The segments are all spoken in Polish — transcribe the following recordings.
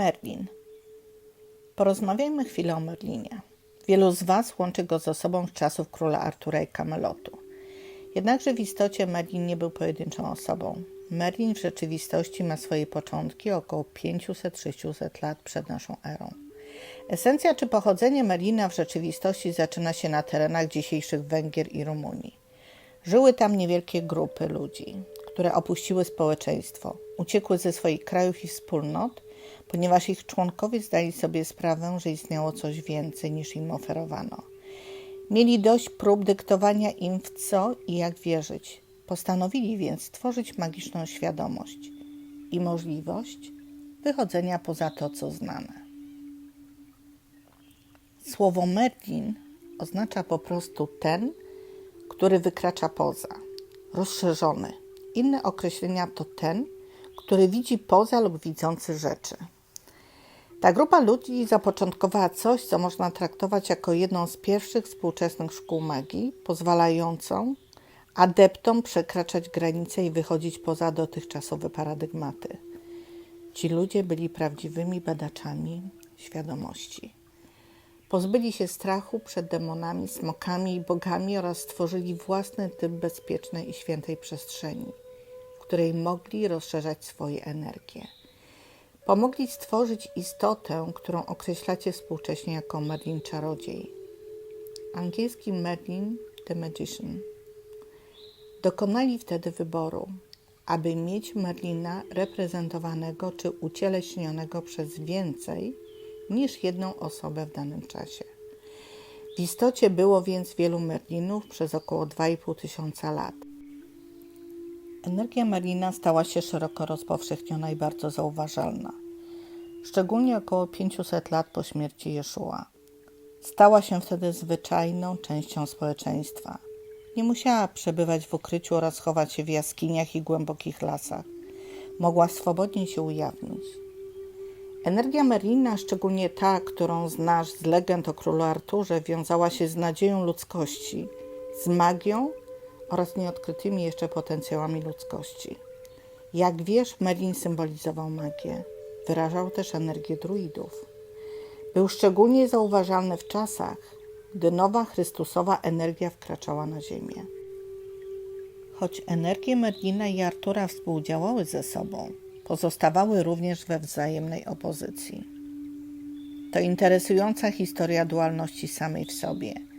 Merlin. Porozmawiajmy chwilę o Merlinie. Wielu z Was łączy go ze sobą z czasów króla Artura i Kamelotu. Jednakże w istocie Merlin nie był pojedynczą osobą. Merlin w rzeczywistości ma swoje początki około 500-600 lat przed naszą erą. Esencja czy pochodzenie Merlina w rzeczywistości zaczyna się na terenach dzisiejszych Węgier i Rumunii. Żyły tam niewielkie grupy ludzi, które opuściły społeczeństwo, uciekły ze swoich krajów i wspólnot, ponieważ ich członkowie zdali sobie sprawę, że istniało coś więcej niż im oferowano. Mieli dość prób dyktowania im w co i jak wierzyć. Postanowili więc stworzyć magiczną świadomość i możliwość wychodzenia poza to, co znane. Słowo Merlin oznacza po prostu ten, który wykracza poza, rozszerzony. Inne określenia to ten, który widzi poza lub widzący rzeczy. Ta grupa ludzi zapoczątkowała coś, co można traktować jako jedną z pierwszych współczesnych szkół magii, pozwalającą adeptom przekraczać granice i wychodzić poza dotychczasowe paradygmaty. Ci ludzie byli prawdziwymi badaczami świadomości. Pozbyli się strachu przed demonami, smokami i bogami oraz stworzyli własny typ bezpiecznej i świętej przestrzeni, której mogli rozszerzać swoje energie. Pomogli stworzyć istotę, którą określacie współcześnie jako Merlin Czarodziej. Angielski Merlin the Magician. Dokonali wtedy wyboru, aby mieć Merlina reprezentowanego czy ucieleśnionego przez więcej niż jedną osobę w danym czasie. W istocie było więc wielu Merlinów przez około 2,5 tysiąca lat. Energia Merlina stała się szeroko rozpowszechniona i bardzo zauważalna, szczególnie około 500 lat po śmierci Jeszua. Stała się wtedy zwyczajną częścią społeczeństwa. Nie musiała przebywać w ukryciu oraz chować się w jaskiniach i głębokich lasach. Mogła swobodnie się ujawnić. Energia Merlina, szczególnie ta, którą znasz z legend o królu Arturze, wiązała się z nadzieją ludzkości, z magią oraz nieodkrytymi jeszcze potencjałami ludzkości. Jak wiesz, Merlin symbolizował magię. Wyrażał też energię druidów. Był szczególnie zauważalny w czasach, gdy nowa Chrystusowa energia wkraczała na ziemię. Choć energie Merlina i Artura współdziałały ze sobą, pozostawały również we wzajemnej opozycji. To interesująca historia dualności samej w sobie.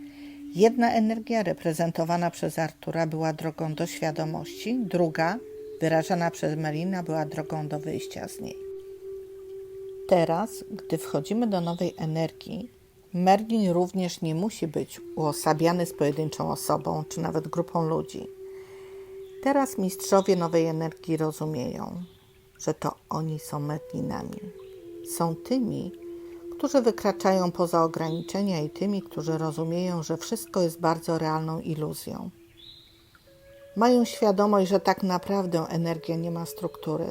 Jedna energia reprezentowana przez Artura była drogą do świadomości, druga, wyrażana przez Merlina, była drogą do wyjścia z niej. Teraz, gdy wchodzimy do nowej energii, Merlin również nie musi być uosabiany z pojedynczą osobą czy nawet grupą ludzi. Teraz mistrzowie nowej energii rozumieją, że to oni są Merlinami. Są tymi, którzy wykraczają poza ograniczenia i tymi, którzy rozumieją, że wszystko jest bardzo realną iluzją. Mają świadomość, że tak naprawdę energia nie ma struktury.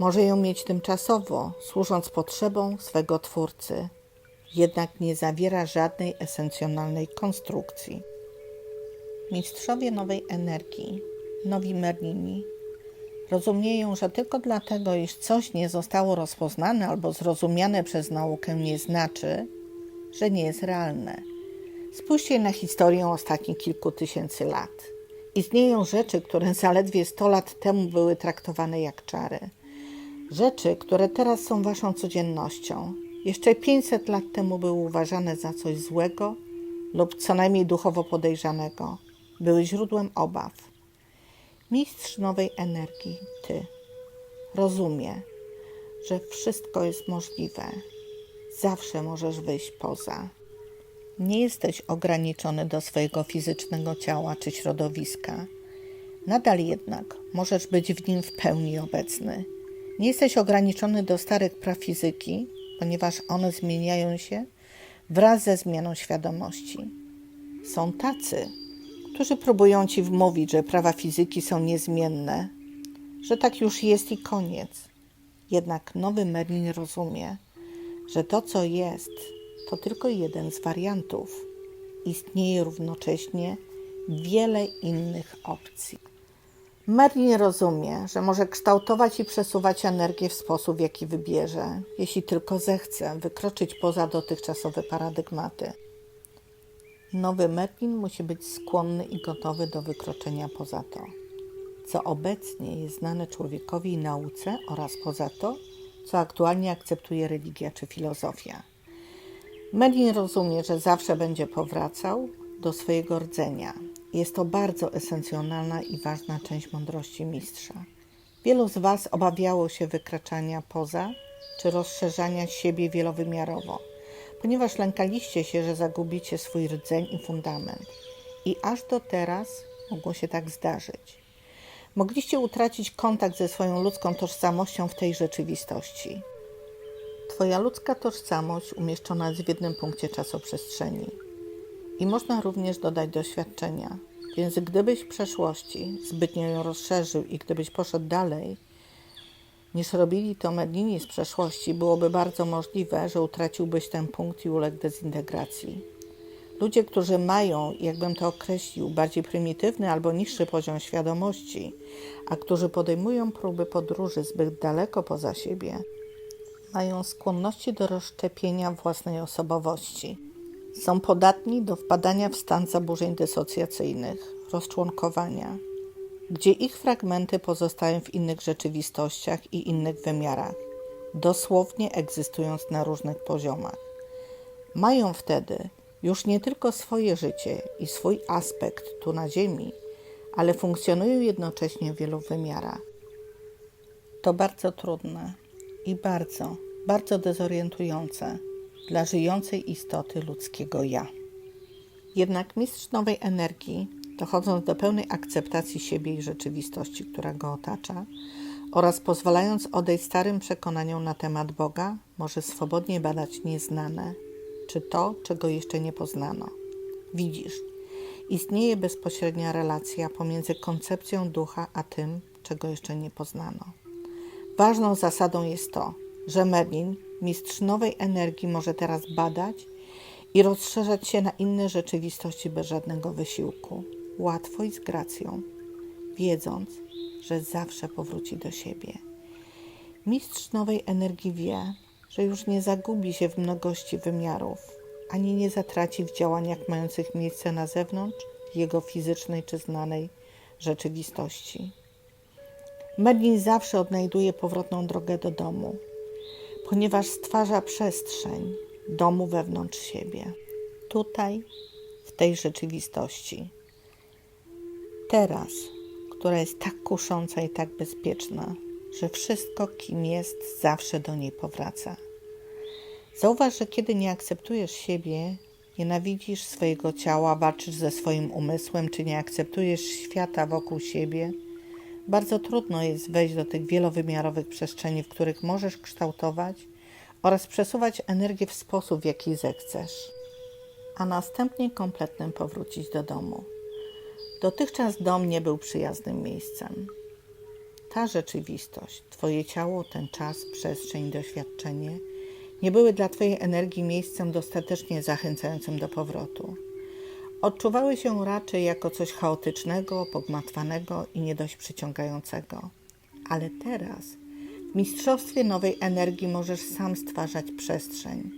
Może ją mieć tymczasowo, służąc potrzebom swego twórcy, jednak nie zawiera żadnej esencjonalnej konstrukcji. Mistrzowie nowej energii, nowi Merlini, rozumieją, że tylko dlatego, iż coś nie zostało rozpoznane albo zrozumiane przez naukę, nie znaczy, że nie jest realne. Spójrzcie na historię ostatnich kilku tysięcy lat. Istnieją rzeczy, które zaledwie 100 lat temu były traktowane jak czary. Rzeczy, które teraz są waszą codziennością, jeszcze 500 lat temu były uważane za coś złego lub co najmniej duchowo podejrzanego. Były źródłem obaw. Mistrz nowej energii, ty, rozumie, że wszystko jest możliwe. Zawsze możesz wyjść poza. Nie jesteś ograniczony do swojego fizycznego ciała czy środowiska. Nadal jednak możesz być w nim w pełni obecny. Nie jesteś ograniczony do starych praw fizyki, ponieważ one zmieniają się wraz ze zmianą świadomości. Są tacy, którzy próbują ci wmówić, że prawa fizyki są niezmienne, że tak już jest i koniec. Jednak nowy Merlin rozumie, że to, co jest, to tylko jeden z Merlin rozumie, że może kształtować i przesuwać energię w sposób, jaki wybierze, jeśli tylko zechce wykroczyć poza dotychczasowe paradygmaty. Nowy Merlin musi być skłonny i gotowy do wykroczenia poza to, co obecnie jest znane człowiekowi i nauce oraz poza to, co aktualnie akceptuje religia czy filozofia. Merlin rozumie, że zawsze będzie powracał do swojego rdzenia. Jest to bardzo esencjonalna i ważna część mądrości mistrza. Wielu z Was obawiało się wykraczania poza czy rozszerzania siebie wielowymiarowo, ponieważ lękaliście się, że zagubicie swój rdzeń i fundament. I aż do teraz mogło się tak zdarzyć. Mogliście utracić kontakt ze swoją ludzką tożsamością w tej rzeczywistości. Twoja ludzka tożsamość umieszczona jest w jednym punkcie czasoprzestrzeni. I można również dodać doświadczenia. Więc gdybyś w przeszłości zbytnio ją rozszerzył i gdybyś poszedł dalej, niż robili to Medlini z przeszłości, byłoby bardzo możliwe, że utraciłbyś ten punkt i uległ dezintegracji. Ludzie, którzy mają, jakbym to określił, bardziej prymitywny albo niższy poziom świadomości, a którzy podejmują próby podróży zbyt daleko poza siebie, mają skłonności do rozszczepienia własnej osobowości. Są podatni do wpadania w stan zaburzeń dysocjacyjnych, rozczłonkowania, gdzie ich fragmenty pozostają w innych rzeczywistościach i innych wymiarach, dosłownie egzystując na różnych poziomach. Mają wtedy już nie tylko swoje życie i swój aspekt tu na Ziemi, ale funkcjonują jednocześnie w wielu wymiarach. To bardzo trudne i bardzo, bardzo dezorientujące dla żyjącej istoty ludzkiego ja. Jednak mistrz nowej energii, dochodząc do pełnej akceptacji siebie i rzeczywistości, która go otacza, oraz pozwalając odejść starym przekonaniom na temat Boga, może swobodnie badać nieznane, czy to, czego jeszcze nie poznano. Widzisz, istnieje bezpośrednia relacja pomiędzy koncepcją ducha a tym, czego jeszcze nie poznano. Ważną zasadą jest to, że Merlin, mistrz nowej energii, może teraz badać i rozszerzać się na inne rzeczywistości bez żadnego wysiłku, łatwo i z gracją, wiedząc, że zawsze powróci do siebie. Mistrz nowej energii wie, że już nie zagubi się w mnogości wymiarów, ani nie zatraci w działaniach mających miejsce na zewnątrz jego fizycznej czy znanej rzeczywistości. Merlin zawsze odnajduje powrotną drogę do domu, ponieważ stwarza przestrzeń domu wewnątrz siebie, tutaj, w tej rzeczywistości. Teraz, która jest tak kusząca i tak bezpieczna, że wszystko, kim jest, zawsze do niej powraca. Zauważ, że kiedy nie akceptujesz siebie, nienawidzisz swojego ciała, walczysz ze swoim umysłem, czy nie akceptujesz świata wokół siebie, bardzo trudno jest wejść do tych wielowymiarowych przestrzeni, w których możesz kształtować oraz przesuwać energię w sposób, w jaki zechcesz, a następnie kompletnym powrócić do domu. Dotychczas dom nie był przyjaznym miejscem. Ta rzeczywistość, Twoje ciało, ten czas, przestrzeń, doświadczenie nie były dla Twojej energii miejscem dostatecznie zachęcającym do powrotu. Odczuwały się raczej jako coś chaotycznego, pogmatwanego i nie dość przyciągającego. Ale teraz, w mistrzostwie nowej energii, możesz sam stwarzać przestrzeń,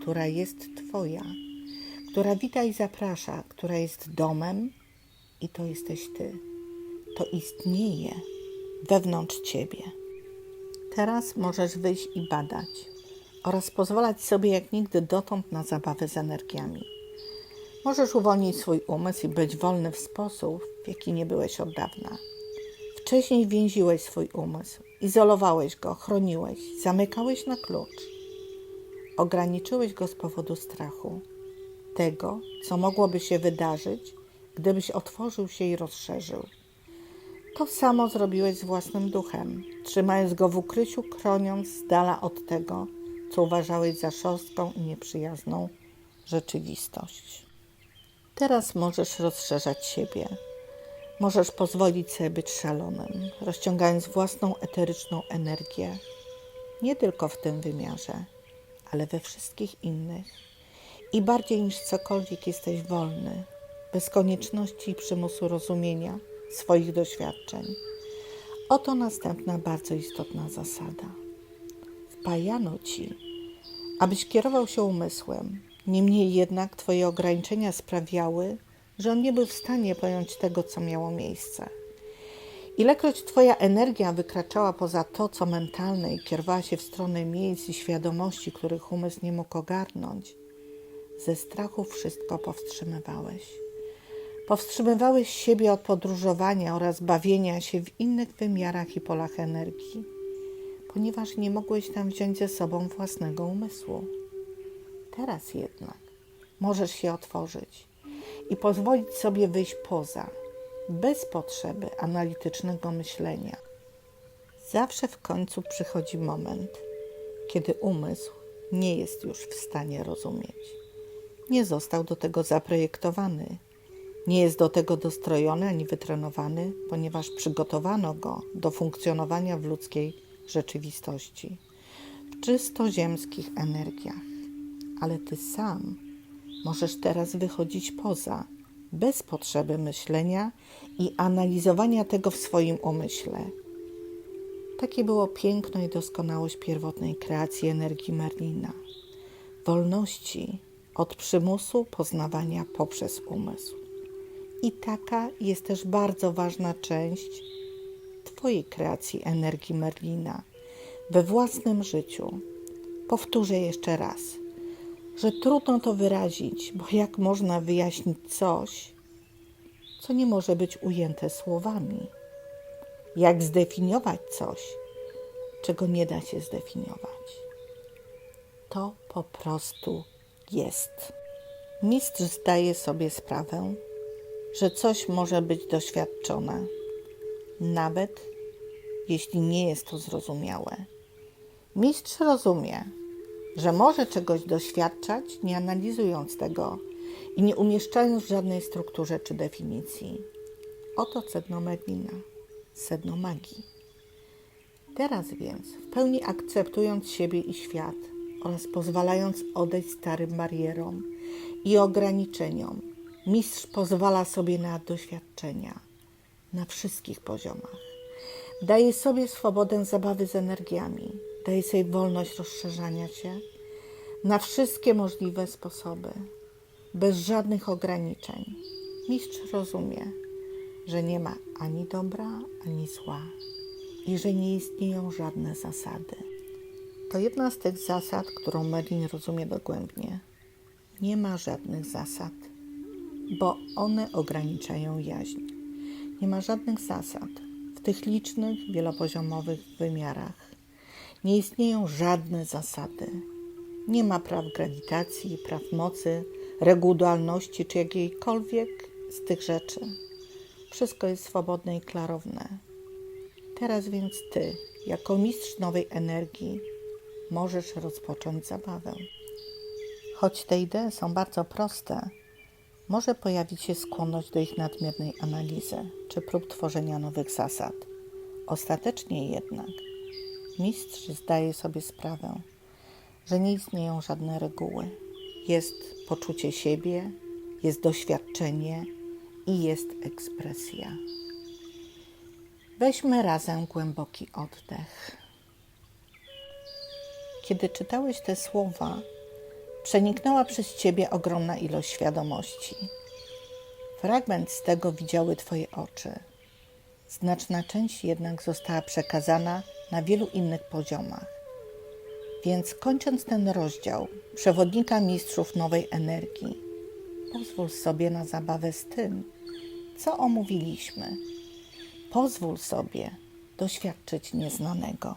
która jest Twoja, która wita i zaprasza, która jest domem i to jesteś Ty. To istnieje wewnątrz Ciebie. Teraz możesz wyjść i badać oraz pozwalać sobie jak nigdy dotąd na zabawę z energiami. Możesz uwolnić swój umysł i być wolny w sposób, w jaki nie byłeś od dawna. Wcześniej więziłeś swój umysł, izolowałeś go, chroniłeś, zamykałeś na klucz. Ograniczyłeś go z powodu strachu, tego, co mogłoby się wydarzyć, gdybyś otworzył się i rozszerzył. To samo zrobiłeś z własnym duchem, trzymając go w ukryciu, chroniąc z dala od tego, co uważałeś za szorstką i nieprzyjazną rzeczywistość. Teraz możesz rozszerzać siebie. Możesz pozwolić sobie być szalonym, rozciągając własną eteryczną energię, nie tylko w tym wymiarze, ale we wszystkich innych. I bardziej niż cokolwiek jesteś wolny, bez konieczności i przymusu rozumienia swoich doświadczeń. Oto następna bardzo istotna zasada. Wpajano ci, abyś kierował się umysłem. Niemniej jednak Twoje ograniczenia sprawiały, że on nie był w stanie pojąć tego, co miało miejsce. Ilekroć Twoja energia wykraczała poza to, co mentalne i kierowała się w stronę miejsc i świadomości, których umysł nie mógł ogarnąć, ze strachu wszystko powstrzymywałeś. Powstrzymywałeś siebie od podróżowania oraz bawienia się w innych wymiarach i polach energii, ponieważ nie mogłeś tam wziąć ze sobą własnego umysłu. Teraz jednak możesz się otworzyć i pozwolić sobie wyjść poza, bez potrzeby analitycznego myślenia. Zawsze w końcu przychodzi moment, kiedy umysł nie jest już w stanie rozumieć. Nie został do tego zaprojektowany, nie jest do tego dostrojony ani wytrenowany, ponieważ przygotowano go do funkcjonowania w ludzkiej rzeczywistości, w czysto ziemskich energiach. Ale ty sam możesz teraz wychodzić poza, bez potrzeby myślenia i analizowania tego w swoim umyśle. Takie było piękno i doskonałość pierwotnej kreacji energii Merlina. Wolności od przymusu poznawania poprzez umysł. I taka jest też bardzo ważna część Twojej kreacji energii Merlina we własnym życiu. Powtórzę jeszcze raz, że trudno to wyrazić, bo jak można wyjaśnić coś, co nie może być ujęte słowami? Jak zdefiniować coś, czego nie da się zdefiniować? To po prostu jest. Mistrz zdaje sobie sprawę, że coś może być doświadczone, nawet jeśli nie jest to zrozumiałe. Mistrz rozumie, że może czegoś doświadczać, nie analizując tego i nie umieszczając w żadnej strukturze czy definicji. Oto sedno Merlina, sedno magii. Teraz więc, w pełni akceptując siebie i świat oraz pozwalając odejść starym barierom i ograniczeniom, mistrz pozwala sobie na doświadczenia na wszystkich poziomach. Daje sobie swobodę zabawy z energiami, daje sobie wolność rozszerzania się na wszystkie możliwe sposoby, bez żadnych ograniczeń. Mistrz rozumie, że nie ma ani dobra, ani zła i że nie istnieją żadne zasady. To jedna z tych zasad, którą Merlin rozumie dogłębnie. Nie ma żadnych zasad, bo one ograniczają jaźń. Nie ma żadnych zasad w tych licznych, wielopoziomowych wymiarach. Nie istnieją żadne zasady. Nie ma praw grawitacji, praw mocy, reguł dualności czy jakiejkolwiek z tych rzeczy. Wszystko jest swobodne i klarowne. Teraz więc ty, jako mistrz nowej energii, możesz rozpocząć zabawę. Choć te idee są bardzo proste, może pojawić się skłonność do ich nadmiernej analizy czy prób tworzenia nowych zasad. Ostatecznie jednak mistrz zdaje sobie sprawę, że nie istnieją żadne reguły. Jest poczucie siebie, jest doświadczenie i jest ekspresja. Weźmy razem głęboki oddech. Kiedy czytałeś te słowa, przeniknęła przez ciebie ogromna ilość świadomości. Fragment z tego widziały twoje oczy. Znaczna część jednak została przekazana na wielu innych poziomach. Więc kończąc ten rozdział przewodnika mistrzów nowej energii, pozwól sobie na zabawę z tym, co omówiliśmy. Pozwól sobie doświadczyć nieznanego.